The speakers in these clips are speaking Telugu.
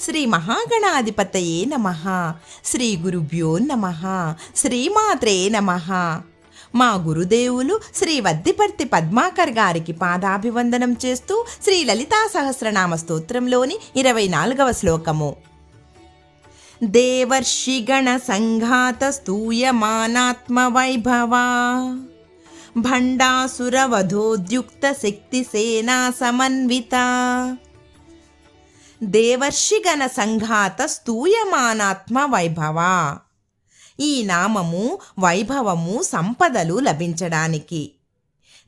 శ్రీ మహాగణాధిపతయే నమ. శ్రీ గురుభ్యో నమ. శ్రీమాత్రే నమ. మా గురుదేవులు శ్రీ వద్దిపర్తి పద్మాకర్ గారికి పాదాభివందనం చేస్తూ శ్రీ లలితా సహస్రనామ స్తోత్రంలోని ఇరవై నాలుగవ శ్లోకము. దేవర్షిగణ సంఘాత స్తూయమానాత్మ వైభవా. భండాసురవధోద్యుక్త శక్తి సేనా సమన్విత. దేవర్షిగణ సంఘాత స్తూయమానాత్మ వైభవ. ఈ నామము వైభవము సంపదలు లభించడానికి.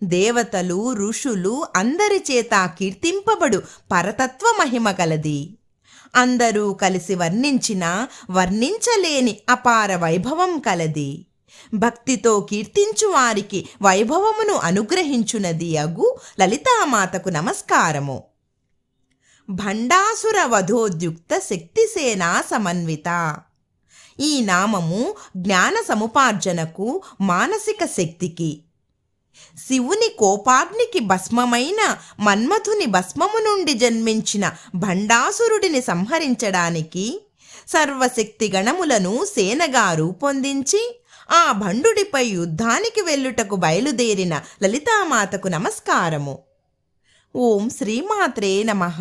దేవతలు ఋషులు అందరి చేత కీర్తింపబడు పరతత్వ మహిమ కలది అందరూ కలిసి వర్ణించిన వర్ణించలేని అపార వైభవం కలది. భక్తితో కీర్తించు వారికి వైభవమును అనుగ్రహించునది అగు లలితామాతకు నమస్కారము. భండాసుర వధోద్యుక్త శక్తిసేనా సమన్విత. ఈ నామము జ్ఞాన సముపార్జనకు మానసిక శక్తికి. శివుని కోపాగ్నికి భస్మమైన మన్మథుని భస్మము నుండి జన్మించిన భండాసురుడిని సంహరించడానికి సర్వశక్తి గణములను సేనగా రూపొందించి ఆ భండుడిపై యుద్ధానికి వెళ్ళుటకు బయలుదేరిన లలితామాతకు నమస్కారము. ఓం శ్రీమాత్రే నమః.